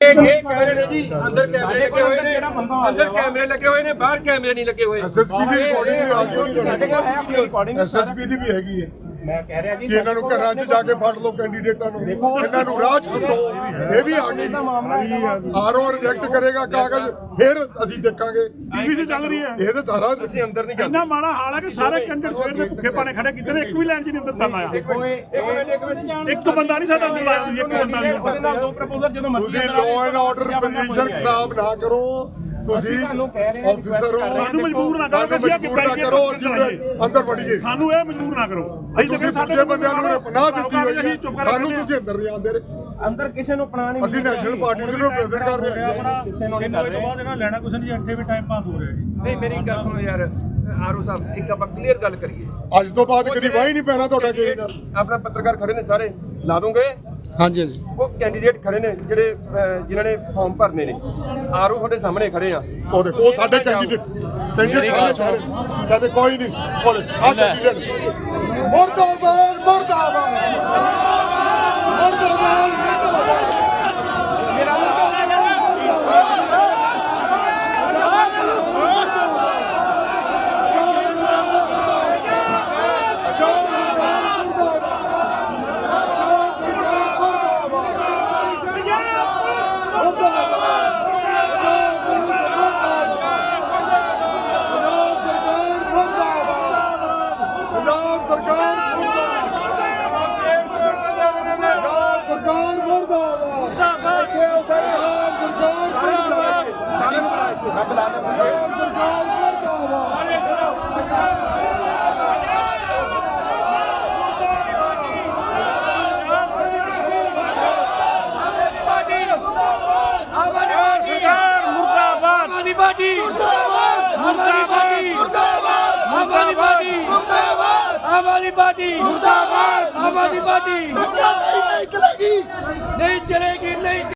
ਇਹ ਇਹ ਕੈਮਰੇ ਨੇ ਜੀ ਅੰਦਰ ਕੈਮਰੇ ਲੱਗੇ ਹੋਏ ਨੇ ਅੰਦਰ ਕੈਮਰੇ ਲੱਗੇ ਹੋਏ ਨੇ ਬਾਹਰ ਕੈਮਰੇ ਨਹੀਂ ਲੱਗੇ ਹੋਏ ਐਸਐਸਪੀ ਦੀ ਵੀ ਆ ਗਈ ਰਿਕਾਰਡਿੰਗ ਐਸਐਸਪੀ ਦੀ ਵੀ ਹੈਗੀ ਹੈ ਮੈਂ ਕਹਿ ਰਿਹਾ ਜੀ ਕਿ ਇਹਨਾਂ ਨੂੰ ਘਰਾਂ 'ਚ ਜਾ ਕੇ ਫੜ ਲਓ ਕੈਂਡੀਡੇਟਾਂ ਨੂੰ। ਇਹਨਾਂ ਨੂੰ ਰਾਹ 'ਚ ਕੱਢੋ ਇਹ ਵੀ ਆ ਗਈ। ਆਰਓ ਰਿਜੈਕਟ ਕਰੇਗਾ ਕਾਗਜ਼ ਫਿਰ ਅਸੀਂ ਦੇਖਾਂਗੇ। ਟੀਵੀ ਤੇ ਚੱਲ ਰਹੀ ਹੈ। ਇਹ ਤਾਂ ਸਾਰਾ ਅਸੀਂ ਅੰਦਰ ਨਹੀਂ ਜਾਂਦੇ। ਇੰਨਾ ਮਾੜਾ ਹਾਲ ਹੈ ਕਿ ਸਾਰੇ ਕੈਂਡੀਡੇਟ ਸਵੇਰ ਦੇ ਭੁੱਖੇ ਪਾਣੇ ਖੜੇ ਕੀਤੇ ਨੇ ਇੱਕ ਵੀ ਲਾਈਨ 'ਚ ਨਹੀਂ ਅੰਦਰ ਤੱਕ ਆਇਆ। ਇੱਕ ਮਿੰਟ ਇੱਕ ਮਿੰਟ ਇੱਕ ਬੰਦਾ ਨਹੀਂ ਸਾਡਾ ਅੰਦਰ ਲਾਇਆ ਤੁਸੀਂ ਇੱਕ ਬੰਦਾ ਨਹੀਂ। ਉਹਦੇ ਨਾਲ ਦੋ ਪ੍ਰਪੋਜ਼ਲ ਜਦੋਂ ਮਰਜ਼ੀ ਤੁਸੀਂ ਲਾਅ ਐਂਡ ਆਰਡਰ ਪੋਜੀਸ਼ਨ ਖਰਾਬ ਨਾ ਕਰੋ। ਤੁਸੀਂ ਤੁਹਾਨੂੰ ਕਹਿ ਰਹੇ ਹਾਂ ਕਿ ਆਫੀਸਰ ਹੋ। ਸਾਨੂੰ ਮਜਬੂਰ ਨਾ ਕਰੋ ਅਸੀਂ ਅੱਗੇ ਮਜਬੂਰ ਨਾ ਕਰੋ ਅਸੀਂ ਅੰਦਰ ਵੜੀਏ ਸਾਨੂੰ ਇਹ ਮਜਬੂਰ ਨਾ ਕਰੋ। ਅਸੀਂ ਤੁਸੀਂ ਤਾਂ ਦੂਜੇ ਬੰਦਿਆਂ ਨੂੰ ਪਨਾਹ ਦਿੱਤੀ ਹੋਈ ਸਾਨੂੰ ਤੁਸੀਂ ਅੰਦਰ ਨਹੀਂ ਆਉਂਦੇ ਰਹੇ। ਅੰਦਰ ਕਿਸੇ ਨੂੰ ਪਣਾ ਨਹੀਂ ਅਸੀਂ ਨੈਸ਼ਨਲ ਪਾਰਟੀ ਨੂੰ ਰਿਪਰੈਜ਼ੈਂਟ ਕਰ ਰਹੇ ਹਾਂ। ਕਿਸੇ ਨੂੰ ਨਹੀਂ ਕਰ ਰਹੇ ਬਾਅਦ ਇਹਨਾਂ ਲੈਣਾ ਕੁਛ ਨਹੀਂ ਇੱਥੇ ਵੀ ਟਾਈਮ ਪਾਸ ਹੋ ਰਿਹਾ ਜੀ। ਨਹੀਂ ਮੇਰੀ ਗੱਲ ਸੁਣੋ ਯਾਰ ਆਰਓ ਸਾਹਿਬ ਇੱਕ ਆਪਾਂ ਕਲੀਅਰ ਗੱਲ ਕਰੀਏ। ਅੱਜ ਤੋਂ ਬਾਅਦ ਕਦੀ ਵਾਹ ਨਹੀਂ ਪੈਣਾ ਤੁਹਾਡਾ ਕਿਸੇ ਨਾਲ ਆਪਣਾ ਪੱਤਰਕਾਰ ਖੜੇ ਨੇ ਸਾਰੇ ਲਾ ਦੋਗੇ? ਹਾਂਜੀ ਹਾਂਜੀ। ਉਹ ਕੈਂਡੀਡੇਟ ਖੜੇ ਨੇ ਜਿਹੜੇ ਅਹ, ਜਿਨ੍ਹਾਂ ਨੇ ਫਾਰਮ ਭਰਨੇ ਨੇ। ਆਰਓ ਤੁਹਾਡੇ ਸਾਹਮਣੇ ਖੜੇ ਆ। ਉਹ ਦੇਖੋ ਉਹ ਸਾਡੇ ਕੈਂਡੀਡੇਟ ਕੈਂਡੀਡੇਟ ਸਾਰੇ ਸਾਰੇ। ਕਹਦੇ ਕੋਈ ਨਹੀਂ। ਉਹ ਆ ਕੈਂਡੀਡੇਟ ਮੁਰਦਾਬਾਦ ਮੁਰਦਾਬਾਦ ਮੁਰਦਾਬਾਦ। पार्टी मुर्दाबाद हमारी पार्टी मुर्दाबाद हमारी पार्टी मुर्दाबाद हमारी पार्टी मुर्दाबाद हमारी पार्टी नहीं चलेगी नहीं चलेगी